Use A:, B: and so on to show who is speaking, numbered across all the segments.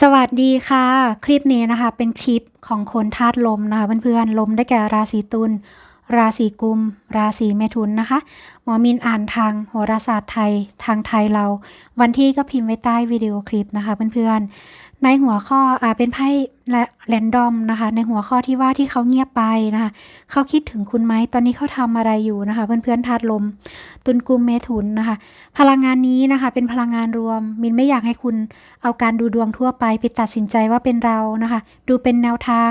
A: สวัสดีค่ะ คลิปนี้นะคะ เป็นคลิปของคนธาตุลมนะคะเพื่อนๆลมได้แก่ราศีตุลราศีกุม ราศีเมถุนนะคะ หมอมินอ่านทางโหราศาสตร์ไทย ทางไทยเรา วันที่ก็พิมพ์ไว้ใต้วิดีโอคลิปนะคะเพื่อนๆ ในหัวข้ออ่าเป็นไพ่และแรนดอมนะคะ ในหัวข้อที่ว่าที่เขาเงียบไปนะคะเขาคิดถึงคุณไหมตอนนี้เขาทำอะไรอยู่นะคะ เพื่อนๆธาตุลม ตุลกุมเมถุนนะคะ พลังงานนี้นะคะ เป็นพลังงานรวม มินไม่อยากให้คุณเอาการดูดวงทั่วไปไปตัดสินใจว่าเป็นเรานะคะ ดูเป็นแนวทาง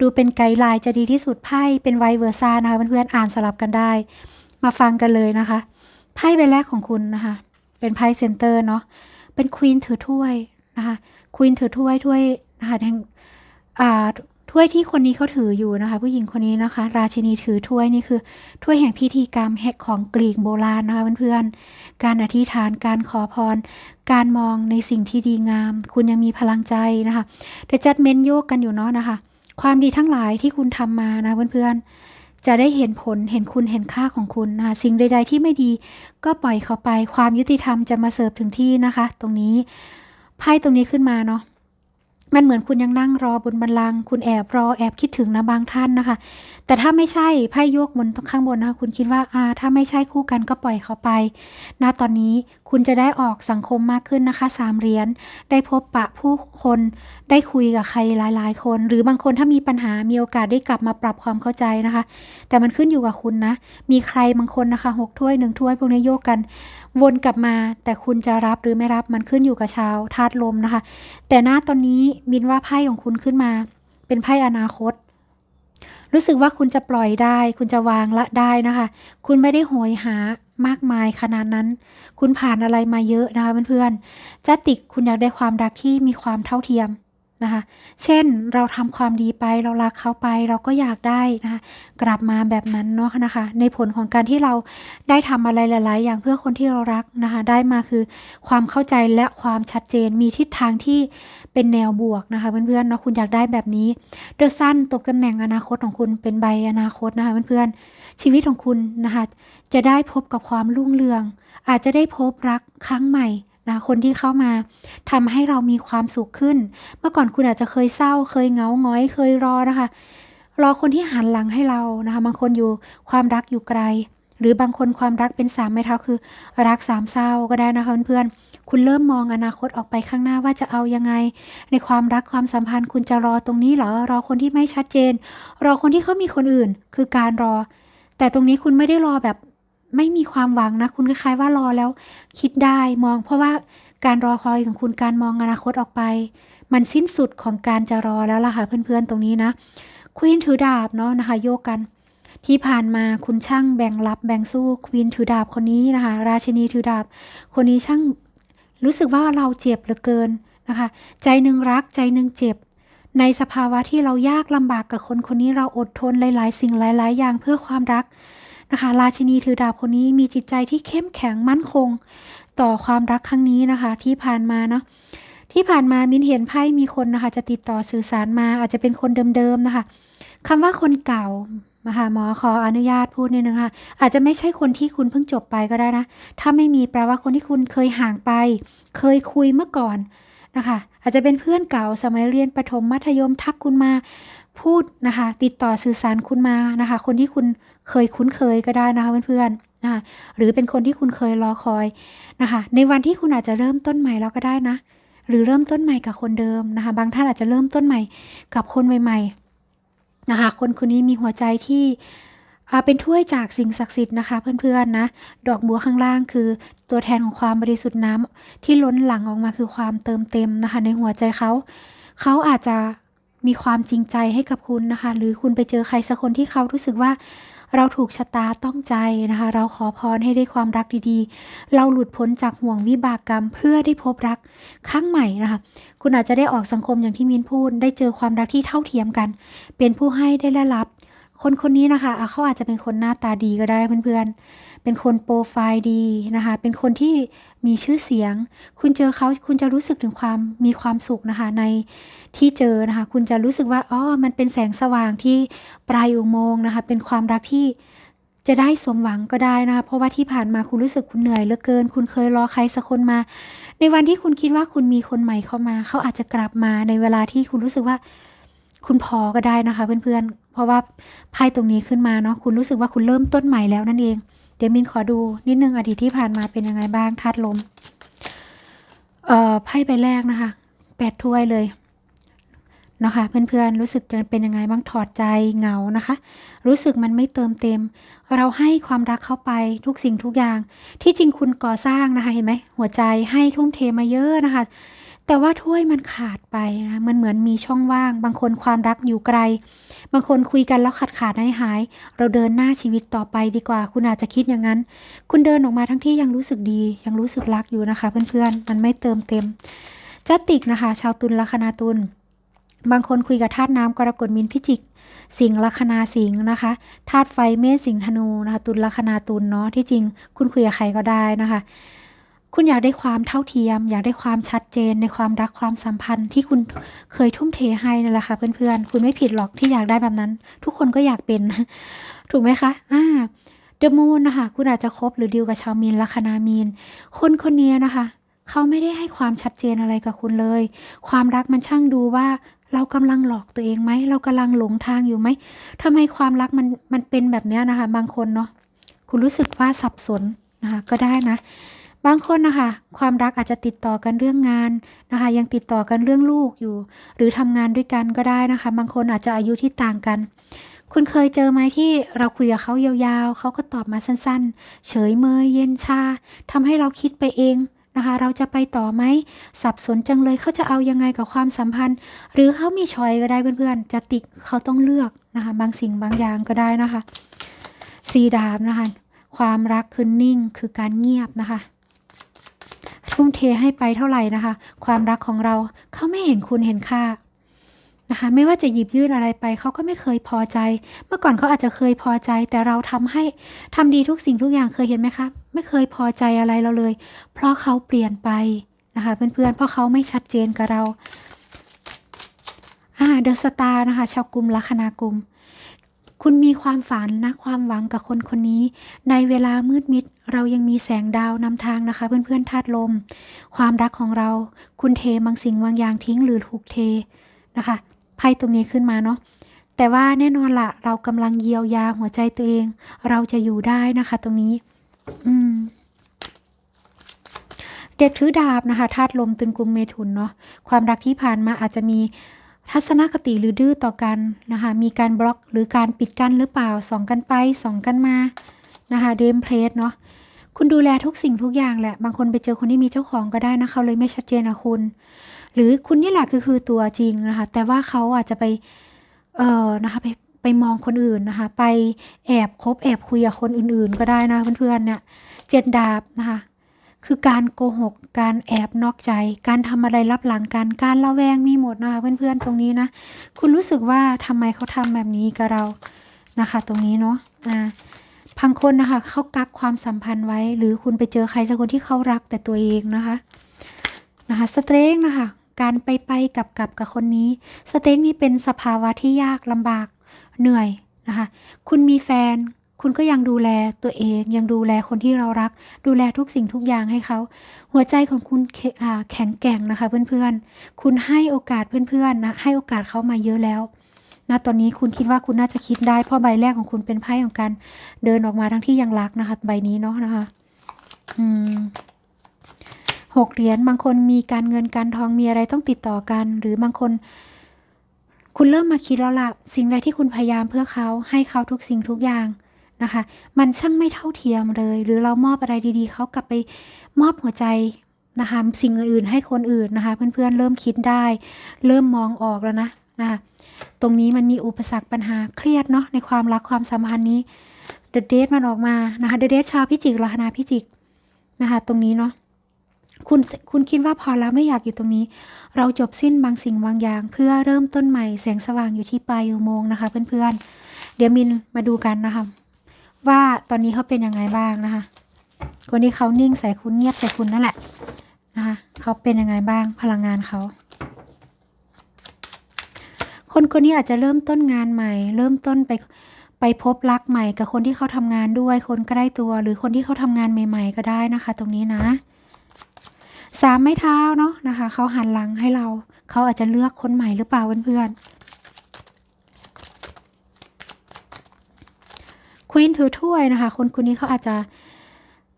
A: ดูเป็นไกด์ไลน์จะดีที่สุดไพ่เป็นไวเวอร์ซ่านะคะเพื่อนๆอ่านสลับกันได้ มาฟังกันเลยนะคะไพ่ใบแรกของคุณนะคะ เป็นไพ่เซนเตอร์เนาะเป็นควีนถือถ้วย นะคะควีนถือถ้วยถ้วยนะคะแห่งอ่าถ้วยที่คนนี้เขาถืออยู่นะคะ ผู้หญิงคนนี้นะคะ ราชินีถือถ้วยนี่คือถ้วยแห่งพิธีกรรมแห่งของกรีกโบราณนะคะเพื่อนๆการอธิษฐานการขอพร การมองในสิ่งที่ดีงาม คุณยังมีพลังใจนะคะเดี๋ยวจัดเมนโยกกันอยู่เนาะนะคะ ความดีทั้งหลายที่คุณทำมานะเพื่อนๆจะได้เห็นผลเห็นคุณเห็นค่าของคุณนะคะสิ่งใด ๆ ที่ไม่ดีก็ปล่อยเขาไป ความยุติธรรมจะมาเสิร์ฟถึงที่นะคะ ตรงนี้ ไพ่ตรงนี้ขึ้นมาเนาะ มันเหมือนคุณยังนั่งรอบนบันลัง คุณแอบรอแอบคิดถึงนะบางท่านนะคะ แต่ถ้าไม่ใช่ไพ่โยกบนข้างบนนะคะคุณคิดว่าอ่าถ้าไม่ใช่คู่กันก็ปล่อยเขาไปณตอนนี้คุณจะได้ออกสังคมมากขึ้นนะคะสามเหรียญได้พบปะผู้คนได้คุยกับใครหลาย ๆ คน หรือบางคนถ้ามีปัญหามีโอกาสได้กลับมาปรับความเข้าใจนะคะ แต่มันขึ้นอยู่กับคุณนะ มีใครบางคนนะคะหกถ้วยหนึ่งถ้วยพวกนี้โยกกัน วนกลับมา แต่คุณจะรับหรือไม่รับมันขึ้นอยู่กับชาวธาตุลมนะคะ แต่หน้าตอนนี้มินว่าไพ่ของคุณขึ้นมา เป็นไพ่อนาคต รู้สึกว่าคุณจะปล่อยได้ คุณจะวางละได้นะคะ คุณไม่ได้โหยหามากมายขนาดนั้น คุณผ่านอะไรมาเยอะนะคะเพื่อนๆจัติกคุณอยากได้ความรักที่มีความเท่าเทียม นะคะ เช่นเราทำความดีไปเรารักเขาไปเราก็อยากได้นะคะกลับมาแบบนั้นเนาะนะคะ ในผลของการที่เราได้ทำอะไรหลาย ๆ อย่างเพื่อคนที่เรารักนะคะได้มาคือความเข้าใจและความชัดเจนมีทิศทางที่เป็นแนวบวกนะคะเพื่อนๆเนาะคุณอยากได้แบบนี้เดอะซันตกตำแหน่งอนาคตของคุณเป็นใบอนาคตนะคะเพื่อนๆชีวิตของคุณนะคะจะได้พบกับความรุ่งเรือง อาจจะได้พบรักครั้งใหม่ นะคนที่เข้ามาทำให้เรามีความสุขขึ้น เมื่อก่อนคุณอาจจะเคยเศร้า เคยเงาง้อย เคยรอนะคะ รอคนที่หันหลังให้เรานะคะ บางคนอยู่ความรักอยู่ไกล หรือบางคนความรักเป็นสามไม้เท้าคือ รักสามเศร้าก็ได้นะคะเพื่อนๆคุณเริ่มมองอนาคตออกไปข้างหน้าว่าจะเอายังไง ในความรักความสัมพันธ์คุณจะรอตรงนี้เหรอ รอคนที่ไม่ชัดเจน รอคนที่เขามีคนอื่น คือการรอ แต่ตรงนี้คุณไม่ได้รอแบบ ไม่มีความหวังนะ คุณคล้ายๆว่ารอแล้ว คิดได้มองเพราะว่าการรอคอยของคุณการมองอนาคตออกไป มันสิ้นสุดของการจะรอแล้วล่ะค่ะเพื่อนๆตรงนี้นะควีนถือดาบเนาะนะคะ โยกกัน ที่ผ่านมาคุณช่างแบ่งรับแบ่งสู้ควีนถือดาบคนนี้นะคะ ราชินีถือดาบ คนนี้ช่างรู้สึกว่าเราเจ็บเหลือเกินนะคะ ใจหนึ่งรักใจหนึ่งเจ็บ ในสภาวะที่เรายากลำบากกับคนคนนี้เราอดทนหลาย ๆ สิ่งหลาย ๆ อย่างเพื่อความรัก นะคะ ราชินีถือดาบคนนี้มีจิตใจที่เข้มแข็งมั่นคง ต่อความรักครั้งนี้นะคะที่ผ่านมาเนาะที่ผ่านมามินเห็นไพ่มีคนนะคะ จะติดต่อสื่อสารมาอาจจะเป็นคนเดิมๆนะคะคำว่าคนเก่านะคะหมอขออนุญาตพูดนิดนึงค่ะอาจจะไม่ใช่คนที่คุณเพิ่งจบไปก็ได้นะ ถ้าไม่มีแปลว่าคนที่คุณเคยห่างไป เคยคุยเมื่อก่อนนะคะ อาจจะเป็นเพื่อนเก่าสมัยเรียนประถมมัธยมทักคุณมาพูดนะคะ ติดต่อสื่อสารคุณมานะคะ คนที่คุณ เคยคุ้นเคยก็ได้นะคะเพื่อนๆนะะหรือเป็นคนที่คุณเคยรอคอยนะคะ ในวันที่คุณอาจจะเริ่มต้นใหม่แล้วก็ได้นะ หรือเริ่มต้นใหม่กับคนเดิมนะคะ บางท่านอาจจะเริ่มต้นใหม่กับคนใหม่ๆนะคะ คนคนนี้มีหัวใจที่เป็นถ้วยจากสิ่งศักดิ์สิทธิ์นะคะเพื่อนๆนะดอกบัวข้างล่างคือตัวแทนของความบริสุทธิ์น้ำที่ล้นหลั่งออกมาคือความเติมเต็มนะคะ ในหัวใจเขาเขาอาจจะมีความจริงใจให้กับคุณนะคะ หรือคุณไปเจอใครสักคนที่เขารู้สึกว่า เราถูกชะตาต้องใจนะคะ เราขอพรให้ได้ความรักดีๆ เราหลุดพ้นจากห่วงวิบากกรรม เพื่อได้พบรักครั้งใหม่นะคะ คุณอาจจะได้ออกสังคมอย่างที่มินพูด ได้เจอความรักที่เท่าเทียมกัน เป็นผู้ให้ได้และรับ คนคนนี้นะคะเขาอาจจะเป็นคนหน้าตาดีก็ได้เพื่อนๆเป็นคนโปรไฟล์ดีนะคะ เป็นคนที่ มีชื่อเสียง คุณเจอเขาคุณจะรู้สึกถึงความมีความสุขนะคะในที่เจอนะคะ คุณจะรู้สึกว่าอ๋อมันเป็นแสงสว่างที่ปลายอุโมงค์นะคะ เป็นความรักที่จะได้สมหวังก็ได้นะคะ เพราะว่าที่ผ่านมาคุณรู้สึกคุณเหนื่อยเหลือเกิน คุณเคยรอใครสักคนมา ในวันที่คุณคิดว่าคุณมีคนใหม่เข้ามา เขาอาจจะกลับมาในเวลาที่คุณรู้สึกว่าคุณพอก็ได้นะคะ เพื่อนๆ เพราะว่าไพ่ตรงนี้ขึ้นมาเนาะคุณรู้สึกว่าคุณเริ่มต้นใหม่แล้วนั่นเอง เดี๋ยวมินขอดูนิดนึงอดีตที่ผ่านมาเป็นยังไงบ้างธาตุลม เอ่อไพ่ใบแรกนะคะแปดถ้วยเลยนะคะเพื่อนๆรู้สึกจะเป็นยังไงบ้างถอดใจเหงานะคะ รู้สึกมันไม่เติมเต็ม เราให้ความรักเข้าไปทุกสิ่งทุกอย่าง ที่จริงคุณก่อสร้างนะคะเห็นไหมหัวใจให้ทุ่มเทมาเยอะนะคะ แต่ว่าถ้วยมันขาดไปนะมันเหมือนมีช่องว่าง บางคนความรักอยู่ไกล บางคนคุยกันแล้วขาดขาดหายหาย เราเดินหน้าชีวิตต่อไปดีกว่า คุณอาจจะคิดอย่างนั้น คุณเดินออกมาทั้งที่ยังรู้สึกดี ยังรู้สึกรักอยู่นะคะ เพื่อนๆ มันไม่เติมเต็มจัตติกนะคะ ชาวตุลลัคนาตุลบางคนคุยกับธาตุน้ำกรกฎมินพิจิก สิงห์ลัคนาสิงห์นะคะธาตุไฟเมษสิงห์ธนูนะคะ ตุลลัคนาตุลเนาะที่จริง คุณคุยกับใครก็ได้นะคะ คุณอยากได้ความเท่าเทียม อยากได้ความชัดเจนในความรักความสัมพันธ์ที่คุณเคยทุ่มเทให้นั่นแหละค่ะเพื่อนๆ คุณไม่ผิดหรอกที่อยากได้แบบนั้น ทุกคนก็อยากเป็น ถูกไหมคะอ่าเดอะมูนนะคะคุณอาจจะคบหรือดีลกับชาวมีนลัคนามีน คนคนนี้นะคะ เขาไม่ได้ให้ความชัดเจนอะไรกับคุณเลย ความรักมันช่างดูว่าเรากำลังหลอกตัวเองไหม เรากำลังหลงทางอยู่ไหมทำไมความรักมันมันเป็นแบบเนี้ยนะคะ บางคนเนาะคุณรู้สึกว่าสับสนนะคะก็ได้นะ บางคนนะคะความรักอาจจะติดต่อกันเรื่องงานนะคะ ยังติดต่อกันเรื่องลูกอยู่ หรือทำงานด้วยกันก็ได้นะคะ บางคนอาจจะอายุที่ต่างกัน คุณเคยเจอไหมที่เราคุยกับเขายาวๆ เขาก็ตอบมาสั้นๆ เฉยเมยเย็นชาทำให้เราคิดไปเองนะคะ เราจะไปต่อไหมสับสนจังเลยเขาจะเอายังไงกับความสัมพันธ์ หรือเขามีชอยก็ได้เพื่อนๆ จะติกเขาต้องเลือกนะคะ บางสิ่งบางอย่างก็ได้นะคะสีดาบนะคะ ความรักคือนิ่งคือการเงียบนะคะ ทุ่มเทให้ไปเท่าไหร่นะคะ ความรักของเราเขาไม่เห็นคุณเห็นค่านะคะไม่ว่าจะหยิบยื่นอะไรไปเขาก็ไม่เคยพอใจ เมื่อก่อนเขาอาจจะเคยพอใจ แต่เราทำให้ทำดีทุกสิ่งทุกอย่างเคยเห็นไหมคะไม่เคยพอใจอะไรเราเลย เพราะเขาเปลี่ยนไปนะคะเพื่อนๆเพราะเขาไม่ชัดเจนกับเราอ่าเดอะสตาร์นะคะชาวกลุ่มลัคนากลุ่ม คุณมีความฝันนะความหวังกับคนคนนี้ ในเวลามืดมิด เรายังมีแสงดาวนำทางนะคะ เพื่อนๆธาตุลม ความรักของเรา คุณเทบางสิ่งบางอย่างทิ้งหรือถูกเทนะคะไพ่ตรงนี้ขึ้นมาเนาะแต่ว่าแน่นอนละเรากำลังเยียวยาหัวใจตัวเอง เราจะอยู่ได้นะคะ ตรงนี้ อืมเด็กถือดาบนะคะธาตุลมตึงกลุ่มเมถุนเนาะความรักที่ผ่านมาอาจจะมี ทัศนคติหรือดื้อต่อกันนะคะมีการบล็อกหรือการปิดกั้นหรือเปล่าส่องกันไปส่องกันมานะคะเดมเพลสเนาะคุณดูแลทุกสิ่งทุกอย่างแหละ บางคนไปเจอคนที่มีเจ้าของก็ได้นะเขาเลยไม่ชัดเจนนะคุณ หรือคุณนี่แหละคือคือตัวจริงนะคะ แต่ว่าเขาอาจจะไป เอ่อนะคะไปไปมองคนอื่นนะคะ ไปแอบคบแอบคุยกับคนอื่นๆ ก็ได้นะเพื่อนๆเนี่ยเจ็ดดาบนะคะ คือการโกหก การแอบนอกใจ การทำอะไรลับหลังกันการละแวงมีหมดนะคะเพื่อนๆตรงนี้นะ คุณรู้สึกว่าทำไมเขาทำแบบนี้กับเรานะคะ ตรงนี้เนาะอ่าบางคนนะคะเขากักความสัมพันธ์ไว้ หรือคุณไปเจอใครสักคนที่เขารักแต่ตัวเองนะคะนะคะสเตรงนะคะการไปไปกับกับกับคนนี้ สเต็กนี่เป็นสภาวะที่ยากลำบากเหนื่อยนะคะ คุณมีแฟน คุณก็ยังดูแลตัวเองยังดูแลคนที่เรารัก ดูแลทุกสิ่งทุกอย่างให้เขา หัวใจของคุณแข็งแกร่งนะคะ เพื่อนๆ คุณให้โอกาสเพื่อนๆนะให้โอกาสเขามาเยอะแล้วนะตอนนี้คุณคิดว่าคุณน่าจะคิดได้เพราะใบแรกของคุณเป็นไพ่ของการเดินออกมาทั้งที่ยังรักนะคะ ใบนี้เนาะนะคะอืมหกเหรียญบางคนมีการเงินการทองมีอะไรต้องติดต่อกัน หรือบางคน คุณเริ่มมาคิดแล้วล่ะ สิ่งใดที่คุณพยายามเพื่อเขาให้เขาทุกสิ่งทุกอย่าง นะคะ มันช่างไม่เท่าเทียมเลย หรือเรามอบอะไรดีๆ เขากลับไปมอบหัวใจนะคะ สิ่งอื่นๆให้คนอื่นนะคะ เพื่อนๆเริ่มคิดได้ เริ่มมองออกแล้วนะนะคะตรงนี้มันมีอุปสรรคปัญหาเครียดเนาะในความรักความสัมพันธ์นี้เดอะเดทมันออกมานะคะเดอะเดทชาวพิจิกลัคนาพิจิกนะคะตรงนี้เนาะคุณคุณคิดว่าพอแล้วไม่อยากอยู่ตรงนี้ เราจบสิ้นบางสิ่งบางอย่าง เพื่อเริ่มต้นใหม่แสงสว่างอยู่ที่ปลายอุโมงค์นะคะ เพื่อนๆเดี๋ยวมินมาดูกันนะคะ ว่าตอนนี้เขาเป็นยังไงบ้างนะคะ คนที่เขานิ่งใส่คุณเงียบใส่คุณนั่นแหละนะคะเขาเป็นยังไงบ้างพลังงานเขา คนคนนี้อาจจะเริ่มต้นงานใหม่ เริ่มต้นไปไปพบรักใหม่กับคนที่เขาทำงานด้วย คนใกล้ตัว หรือคนที่เขาทำงานใหม่ ๆ ก็ได้นะคะ ตรงนี้นะสามไม้เท้าเนาะนะคะเขาหันหลังให้เรา เขาอาจจะเลือกคนใหม่หรือเปล่าเพื่อนๆ ควีนถือถ้วยนะคะ คนคนนี้เขาอาจจะ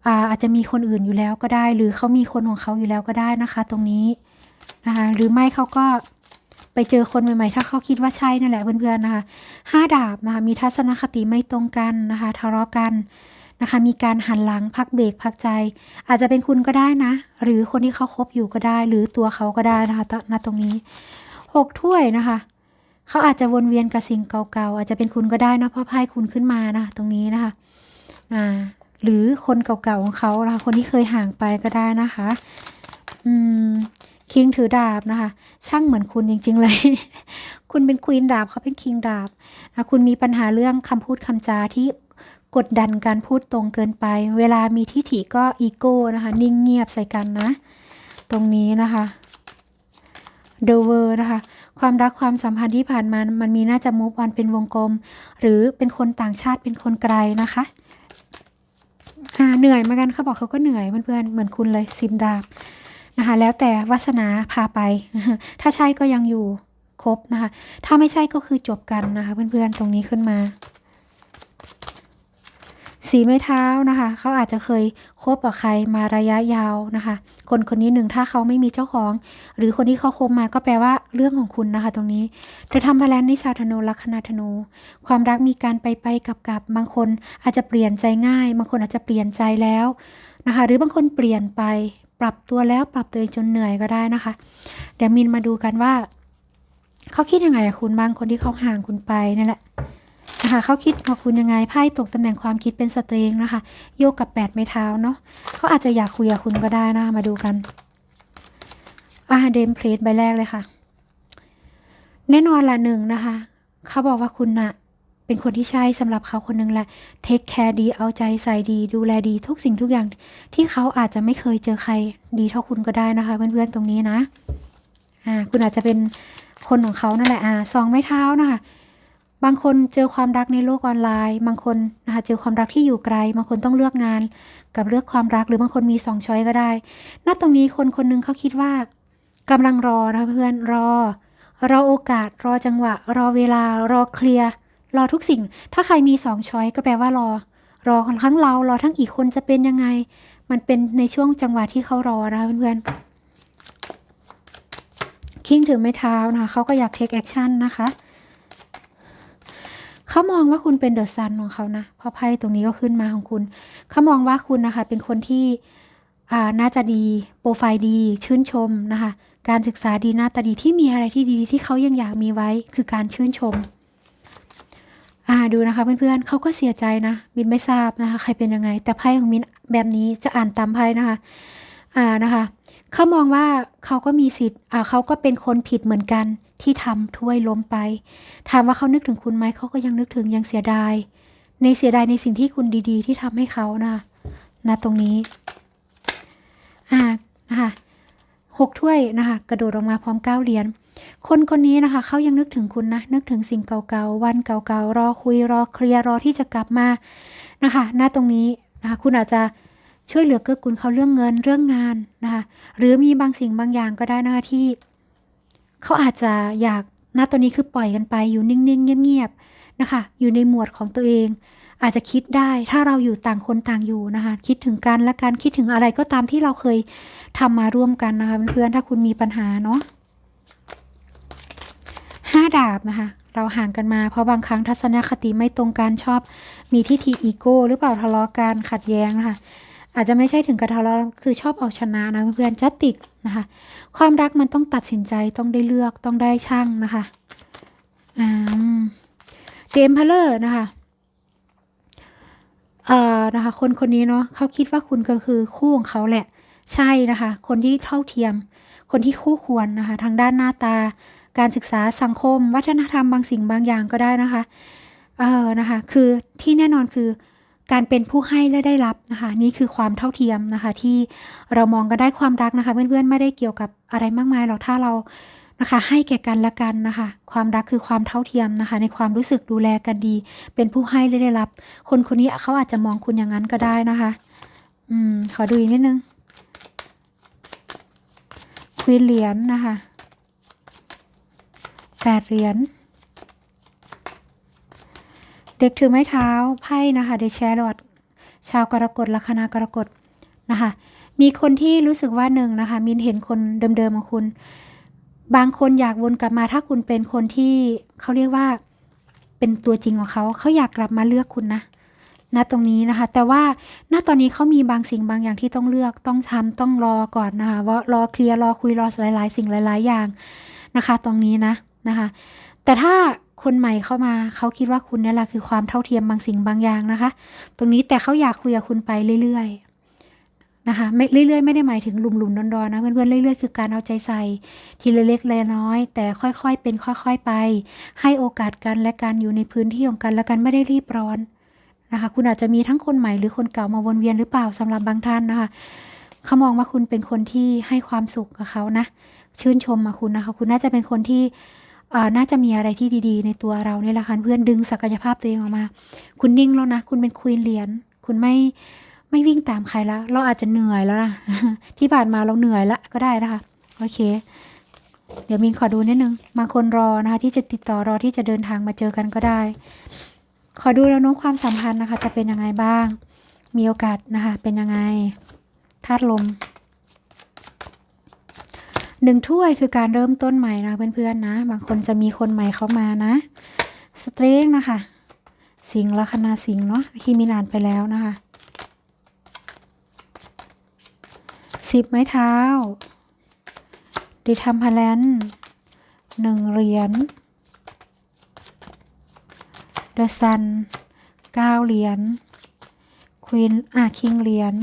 A: อาอาจจะมีคนอื่นอยู่แล้วก็ได้ หรือเขามีคนของเขาอยู่แล้วก็ได้นะคะ ตรงนี้นะคะ หรือไม่เขาก็ไปเจอคนใหม่ๆ ถ้าเขาคิดว่าใช่นั่นแหละเพื่อนๆนะคะห้าดาบนะคะมีทัศนคติไม่ตรงกันนะคะทะเลาะกันนะคะ มีการหันหลังพักเบรกพักใจ อาจจะเป็นคุณก็ได้นะ หรือคนที่เขาคบอยู่ก็ได้ หรือตัวเขาก็ได้นะคะณตรงนี้หกถ้วยนะคะ เขาอาจจะวนเวียนกับสิ่งเก่าๆอาจจะเป็นคุณก็ได้นะเพราะไพ่คุณขึ้นมานะตรงนี้นะคะอ่าหรือคนเก่าๆของเขานะคะคนที่เคยห่างไปก็ได้นะคะอืมคิงถือดาบนะคะ ช่างเหมือนคุณจริง ๆ เลย คุณเป็นควีนดาบเขาเป็นคิงดาบนะคุณมีปัญหาเรื่องคำพูดคำจาที่กดดันการพูดตรงเกินไป เวลามีทิฐิก็อีโก้นะคะ นิ่งเงียบใส่กันนะ ตรงนี้นะคะเดเวอร์นะคะ ความรักความสัมพันธ์ที่ผ่านมามันมีน่าจะมูฟวันเป็นวงกลม หรือเป็นคนต่างชาติเป็นคนไกลนะคะอ่าเหนื่อยเหมือนกันเขาบอกเขาก็เหนื่อยเพื่อนๆเหมือนคุณเลยซิมดาบนะคะ แล้วแต่วาสนาพาไป ถ้าใช่ก็ยังอยู่ครบนะคะ ถ้าไม่ใช่ก็คือจบกันนะคะ เพื่อนๆตรงนี้ขึ้นมา สีไม้เท้านะคะ เขาอาจจะเคยคบกับใครมาระยะยาวนะคะ คนคนนี้หนึ่งถ้าเขาไม่มีเจ้าของ หรือคนที่เขาคบมาก็แปลว่าเรื่องของคุณนะคะ ตรงนี้เธอทำพลันในชาวธนูลัคนาธนู ความรักมีการไปไปกับกับบางคนอาจจะเปลี่ยนใจง่าย บางคนอาจจะเปลี่ยนใจแล้วนะคะ หรือบางคนเปลี่ยนไป ปรับตัวแล้วปรับตัวเองจนเหนื่อยก็ได้นะคะ เดี๋ยวมินมาดูกันว่า เขาคิดยังไงกับคุณบางคนที่เขาห่างคุณไปนั่นแหละ นะคะเขาคิดกับคุณยังไงไพ่ตกตำแหน่งความคิดเป็นสตริงนะคะ โยกกับแปดไม้เท้าเนาะเขาอาจจะอยากคุยกับคุณก็ได้นะมาดูกันอ่าเดมเพลทใบแรกเลยค่ะ แน่นอนละหนึ่งนะคะเขาบอกว่าคุณนะเป็นคนที่ใช่สำหรับเขาคนหนึ่งแหละเทคแคร์ดีเอาใจใส่ดี ดูแลดีทุกสิ่งทุกอย่าง ที่เขาอาจจะไม่เคยเจอใครดีเท่าคุณก็ได้นะคะ เพื่อนๆตรงนี้นะอ่าคุณอาจจะเป็นคนของเขานั่นแหละอ่าสองไม้เท้านะคะ บางคนเจอความรักในโลกออนไลน์ บางคนนะคะเจอความรักที่อยู่ไกล บางคนต้องเลือกงาน กับเลือกความรักหรือบางคนมีสองช้อยก็ได้ ณ ตรงนี้คนคนนึงเขาคิดว่ากำลังรอนะเพื่อนรอ รอโอกาส รอจังหวะ รอเวลา รอเคลียร์ รอทุกสิ่ง ถ้าใครมีสองช้อยก็แปลว่ารอ รอทั้งเรา รอทั้งอีกคนจะเป็นยังไง มันเป็นในช่วงจังหวะที่เขารอนะเพื่อนๆคิงถือไม้เท้านะคะเขาก็อยากเทคแอคชั่นนะคะ เขามองว่าคุณเป็นเดอะซันของเขานะเพราะไพ่ตรงนี้ก็ขึ้นมาของคุณ เขามองว่าคุณนะคะ เป็นคนที่อ่าน่าจะดีโปรไฟล์ดี ชื่นชมนะคะ การศึกษาดีหน้าตาดีที่มีอะไรที่ดีที่เขายังอยากมีไว้คือการชื่นชมอ่าดูนะคะเพื่อนๆเขาก็เสียใจนะมินไม่ทราบนะคะ ใครเป็นยังไง แต่ไพ่ของมินแบบนี้จะอ่านตามไพ่นะคะ อ่านะคะเขามองว่าเขาก็มีสิทธิ์อ่าเขาก็เป็นคนผิดเหมือนกัน ที่ทำถ้วยล้มไป ถามว่าเขานึกถึงคุณไหมเขาก็ยังนึกถึงยังเสียดาย ในเสียดายในสิ่งที่คุณดีๆ ที่ทำให้เขานะนะตรงนี้อ่านะคะหกถ้วยนะคะกระโดดออกมาพร้อมเก้าเหรียญคนคนนี้นะคะเขายังนึกถึงคุณนะนึกถึงสิ่งเก่าๆวันเก่าๆรอคุยรอเคลียร์รอที่จะกลับมานะคะณตรงนี้นะคะคุณอาจจะช่วยเหลือเกื้อกูลเขาเรื่องเงินเรื่องงานนะคะหรือมีบางสิ่งบางอย่างก็ได้นะคะที่ เขาอาจจะอยากณตอนนี้คือปล่อยกันไปอยู่นิ่ง ๆ เงียบ ๆ นะคะ อยู่ในหมวดของตัวเอง อาจจะคิดได้ถ้าเราอยู่ต่างคนต่างอยู่นะคะ คิดถึงกันและการคิดถึงอะไรก็ตามที่เราเคยทำมาร่วมกันนะคะเพื่อนๆถ้าคุณมีปัญหาเนาะห้าดาบนะคะ เราห่างกันมาเพราะบางครั้งทัศนคติไม่ตรงกันชอบ มีทิฏฐิอีโก้หรือเปล่าทะเลาะกันขัดแย้งนะคะ อาจจะไม่ใช่ถึงกับทะเลาะคือชอบเอาชนะนะเพื่อนจัดติดนะคะ ความรักมันต้องตัดสินใจต้องได้เลือกต้องได้ช่างนะคะอ่าเดมพลเลอร์นะคะเอ่อนะคะ คนคนนี้เนาะเขาคิดว่าคุณก็คือคู่ของเขาแหละ ใช่นะคะ คนที่เท่าเทียม คนที่คู่ควรนะคะ ทางด้านหน้าตา การศึกษาสังคม วัฒนธรรมบางสิ่งบางอย่างก็ได้นะคะ เออนะคะ คือที่แน่นอนคือ การเป็นผู้ให้และได้รับนะคะ นี่คือความเท่าเทียมนะคะ ที่เรามองกันได้ความรักนะคะ เพื่อนๆไม่ได้เกี่ยวกับอะไรมากมายหรอกถ้าเรานะคะ ให้แก่กันและกันนะคะ ความรักคือความเท่าเทียมนะคะ ในความรู้สึกดูแลกันดี เป็นผู้ให้และได้รับ คนคนนี้เขาอาจจะมองคุณอย่างนั้นก็ได้นะคะ อืมขอดูอีกนิดนึงควีนเหรียญนะคะแปดเหรียญ เด็กถือไม้เท้าไพ่นะคะเดชแชร์ลอดชาวกรกฎลัคนากรกฎนะคะ มีคนที่รู้สึกว่าหนึ่งนะคะ มินเห็นคนเดิมๆของคุณ บางคนอยากวนกลับมาถ้าคุณเป็นคนที่เขาเรียกว่าเป็นตัวจริงของเขาเขาอยากกลับมาเลือกคุณนะณตรงนี้นะคะ แต่ว่าณตอนนี้เขามีบางสิ่งบางอย่างที่ต้องเลือกต้องทำต้องรอก่อนนะคะว่ารอเคลียร์รอคุยรอหลาย ๆ สิ่งหลาย ๆ อย่างนะคะ ตรงนี้นะนะคะ แต่ถ้า คนใหม่เข้ามา เขาคิดว่าคุณนี่แหละคือความเท่าเทียมบางสิ่งบางอย่างนะคะ ตรงนี้แต่เขาอยากคุยกับคุณไปเรื่อยๆนะคะไม่เรื่อยๆ ไม่ได้หมายถึงหลุมๆดอนๆนะเพื่อนๆเรื่อยๆคือการเอาใจใส่ทีละเล็กละน้อย แต่ค่อยๆเป็นค่อยๆไป ให้โอกาสกันและกันอยู่ในพื้นที่ของกันและกันไม่ได้รีบร้อนนะคะคุณอาจจะมีทั้งคนใหม่หรือคนเก่ามาวนเวียนหรือเปล่าสำหรับบางท่านนะคะเขามองว่าคุณเป็นคนที่ให้ความสุขกับเขานะ ชื่นชมมาคุณนะคะ คุณน่าจะเป็นคนที่ น่าจะมีอะไรที่ดีๆ ในตัวเราเนี่ยแหละค่ะเพื่อนดึงศักยภาพตัวเองออกมา คุณนิ่งแล้วนะ คุณเป็นควีนเหรียญคุณไม่ไม่วิ่งตามใครแล้ว เราอาจจะเหนื่อยแล้วนะที่ผ่านมาเราเหนื่อยละก็ได้นะคะโอเค เดี๋ยวมินขอดูนิดนึงบางคนรอนะคะ ที่จะติดต่อรอที่จะเดินทางมาเจอกันก็ได้ ขอดูแนวน้มความสัมพันธ์นะคะ จะเป็นยังไงบ้าง มีโอกาสนะคะ เป็นยังไงธาตุลม หนึ่งถ้วยคือการเริ่มต้นใหม่นะเพื่อนๆนะ บางคนจะมีคนใหม่เข้ามานะสเตรงนะคะ สิงลัคนาสิงเนาะที่มีนานไปแล้วนะคะสิบไม้เท้าดิทัมพลันหนึ่งเหรียญเดอะซันเก้าเหรียญควีนอะคิงเหรียญ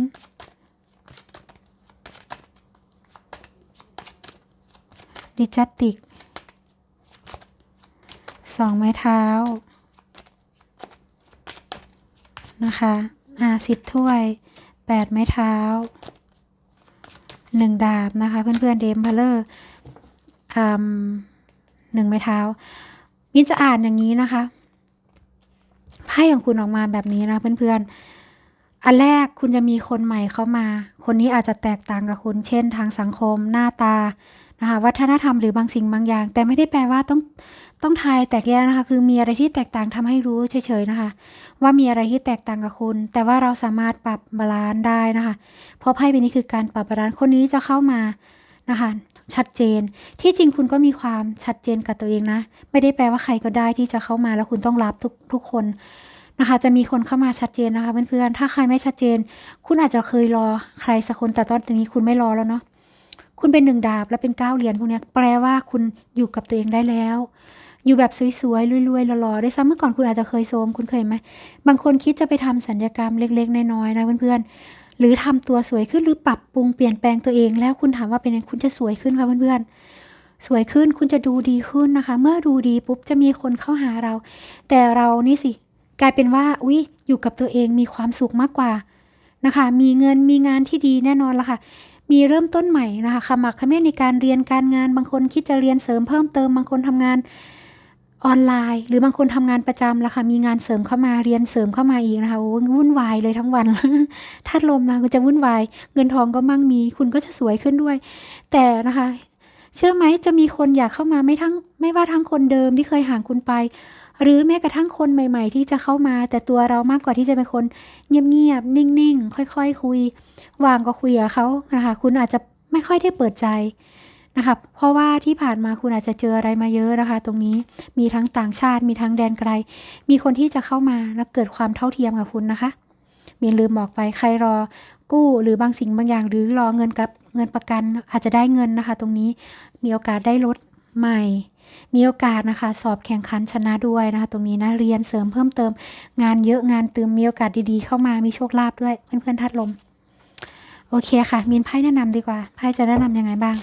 A: ิจัตติกสองไม้เท้า นะคะอาสิบถ้วยแปดไม้เท้าหนึ่งดาบนะคะเพื่อนๆเดมพาเลอร์อ่าหนึ่งไม้เท้ามินจะอ่านอย่างนี้นะคะไพ่ของคุณออกมาแบบนี้นะเพื่อนๆ อันแรกคุณจะมีคนใหม่เข้ามา คนนี้อาจจะแตกต่างกับคุณ เช่น ทางสังคม หน้าตา นะคะวัฒนธรรมหรือบางสิ่งบางอย่าง แต่ไม่ได้แปลว่าต้องต้องทายแตกแยกนะคะ คือมีอะไรที่แตกต่างทำให้รู้เฉยๆนะคะ ว่ามีอะไรที่แตกต่างกับคุณ แต่ว่าเราสามารถปรับบาลานซ์ได้นะคะ เพราะไพ่ใบนี้คือการปรับบาลานซ์คนนี้จะเข้ามานะคะชัดเจนที่จริงคุณก็มีความชัดเจนกับตัวเองนะ ไม่ได้แปลว่าใครก็ได้ที่จะเข้ามาแล้วคุณต้องรับทุกทุกคนนะคะ จะมีคนเข้ามาชัดเจนนะคะเพื่อนๆถ้าใครไม่ชัดเจน คุณอาจจะเคยรอใครสักคนแต่ตอนนี้คุณไม่รอแล้วเนาะ คุณเป็นหนึ่งดาบและเป็นเก้าเหรียญพวกนี้แปลว่าคุณอยู่กับตัวเองได้แล้ว อยู่แบบสวยๆรวยๆหล่อๆได้วยซ้ำเมื่อก่อนคุณอาจจะเคยโซมคุณเคยไหมบางคนคิดจะไปทำสัญญกรรมเล็กๆน้อยๆนะเพื่อนๆหรือทำตัวสวยขึ้นหรือปรับปรุงเปลี่ยนแปลงตัวเองแล้วคุณถามว่าเป็นยังไงคุณจะสวยขึ้นคะเพื่อนๆสวยขึ้นคุณจะดูดีขึ้นนะคะ เมื่อดูดีปุ๊บจะมีคนเข้าหาเรา แต่เรานี่สิ กลายเป็นว่าอุ้ยอยู่กับตัวเองมีความสุขมากกว่านะคะ มีเงินมีงานที่ดีแน่นอนละค่ะ มีเริ่มต้นใหม่นะคะขมักขม้นในการเรียนการงานบางคนคิดจะเรียนเสริมเพิ่มเติมบางคนทำงานออนไลน์ หรือบางคนทำงานประจำแล้วค่ะมีงานเสริมเข้ามาเรียนเสริมเข้ามาอีกนะคะวุ่นวายเลยทั้งวันธาตุลมนะคุณจะวุ่นวาย เงินทองก็มั่งมี คุณก็จะสวยขึ้นด้วย แต่นะคะ เชื่อไหมจะมีคนอยากเข้ามาไม่ทั้งไม่ว่าทั้งคนเดิมที่เคยห่างคุณไป หรือแม้กระทั่งคนใหม่ ๆ ที่จะเข้ามา แต่ตัวเรามากกว่าที่จะเป็นคน เงียบๆนิ่งๆ ค่อยๆคุย วางก็คุยกับเขานะคะ คุณอาจจะไม่ค่อยได้เปิดใจนะคะเพราะว่าที่ผ่านมาคุณอาจจะเจออะไรมาเยอะนะคะ ตรงนี้มีทั้งต่างชาติมีทั้งแดนไกล มีคนที่จะเข้ามาแล้วเกิดความเท่าเทียมกับคุณนะคะมีลืมบอกไปใครรอกู้หรือบางสิ่งบางอย่าง หรือรอเงินกับเงินประกันอาจจะได้เงินนะคะ ตรงนี้มีโอกาสได้รถใหม่ มีโอกาสนะคะ สอบแข่งขันชนะด้วยนะคะ ตรงนี้นะเรียนเสริมเพิ่มเติม งานเยอะงานเติมมีโอกาสดีๆ เข้ามามีโชคลาภด้วยเพื่อนๆทัดลม โอเคค่ะ มีนไพ่แนะนำดีกว่าไพ่จะแนะนำยังไงบ้าง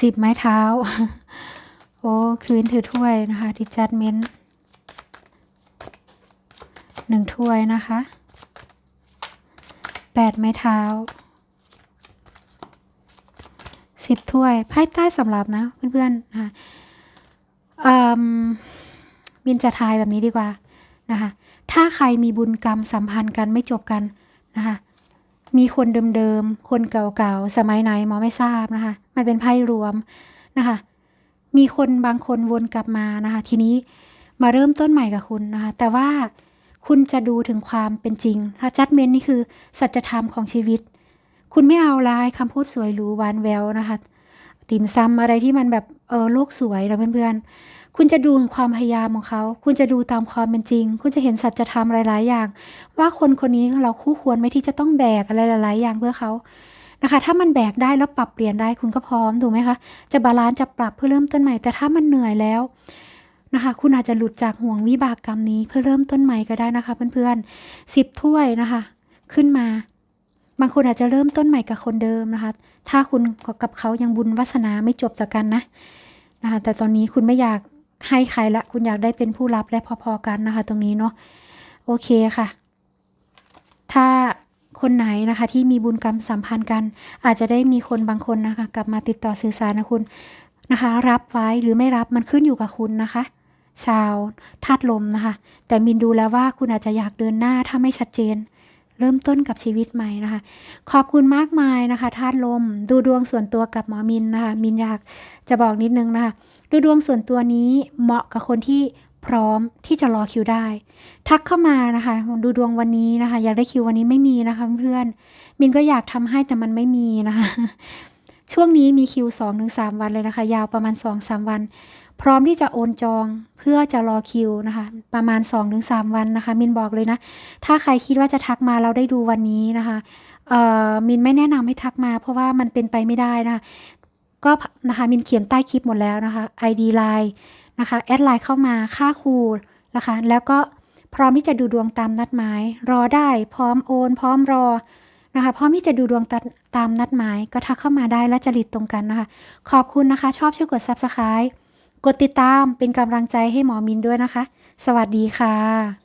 A: สิบไม้เท้า ควีนถือถ้วยนะคะดิจัดเมนหนึ่งถ้วยนะคะแปดไม้เท้าสิบถ้วยไพ่ใต้สำหรับนะเพื่อนๆนะคะอืมมินจะทายแบบนี้ดีกว่านะคะ ถ้าใครมีบุญกรรมสัมพันธ์กันไม่จบกันนะคะ มีคนเดิมๆ คนเก่าๆ สมัยไหนหมอไม่ทราบนะคะ มันเป็นไพ่รวมนะคะ มีคนบางคนวนกลับมานะคะ ทีนี้มาเริ่มต้นใหม่กับคุณนะคะ แต่ว่าคุณจะดูถึงความเป็นจริงถ้าจัดเมนนี่คือ สัจธรรมของชีวิต คุณไม่เอาลายคำพูดสวยหรูหวานแววนะคะติ่มซำอะไรที่มันแบบเออโลกสวยนะเพื่อนๆ คุณจะดูถึงความพยายามของเขา คุณจะดูตามความเป็นจริง คุณจะเห็นสัจธรรมหลาย ๆ อย่าง ว่าคนคนนี้เราคู่ควรไหมที่จะต้องแบกอะไรหลาย ๆ อย่างเพื่อเขา นะคะ ถ้ามันแบกได้แล้วปรับเปลี่ยนได้คุณก็พร้อมถูกไหมคะ จะบาลานซ์จะปรับเพื่อเริ่มต้นใหม่ แต่ถ้ามันเหนื่อยแล้วนะคะ คุณอาจจะหลุดจากห่วงวิบากกรรมนี้เพื่อเริ่มต้นใหม่ก็ได้นะคะเพื่อนๆสิบถ้วยนะคะ ขึ้นมา บางคนอาจจะเริ่มต้นใหม่กับคนเดิมนะคะ ถ้าคุณกับเขายังบุญวาสนาไม่จบจากกันนะนะคะแต่ตอนนี้คุณไม่อยากให้ใครละคุณอยากได้เป็นผู้รับและพอๆกันนะคะ ตรงนี้เนาะโอเคค่ะ ถ้า คนไหนนะคะที่มีบุญกรรมสัมพันธ์กัน อาจจะได้มีคนบางคนนะคะกลับมาติดต่อสื่อสารนะคุณนะคะ รับไว้หรือไม่รับมันขึ้นอยู่กับคุณนะคะ ชาวธาตุลมนะคะ แต่มินดูแล้วว่าคุณอาจจะอยากเดินหน้าถ้าไม่ชัดเจน เริ่มต้นกับชีวิตใหม่นะคะ ขอบคุณมากมายนะคะธาตุลม ดูดวงส่วนตัวกับหมอมินนะคะ มินอยากจะบอกนิดนึงนะคะ ดูดวงส่วนตัวนี้เหมาะกับคนที่ พร้อมที่จะรอคิวได้ ทักเข้ามานะคะดูดวงวันนี้นะคะ อยากได้คิววันนี้ไม่มีนะคะเพื่อนมินก็อยากทำให้แต่มันไม่มีนะคะ ช่วงนี้มีคิว2อถึงสวันเลยนะคะ ยาวประมาณ2อสวัน พร้อมที่จะโอนจองเพื่อจะรอคิวนะคะ ประมาณ2อถึงสวันนะคะ มินบอกเลยนะ ถ้าใครคิดว่าจะทักมาเราได้ดูวันนี้นะคะเอ่อมินไม่แนะนำให้ทักมาเพราะว่ามันเป็นไปไม่ได้นะะ ก็นะคะมินเขียนใต้คลิปหมดแล้วนะคะ ID Line นะคะแอดไลน์เข้ามาค่าครูนะคะแล้วก็พร้อมที่จะดูดวงตามนัดหมาย รอได้พร้อมโอน พร้อมรอนะคะ พร้อมที่จะดูดวงตตามนัดหมาย ก็ทักเข้ามาได้และจริตตรงกันนะคะ ขอบคุณนะคะ ชอบช่วยกด Subscribe กดติดตามเป็นกำลังใจให้หมอมินด้วยนะคะ สวัสดีค่ะ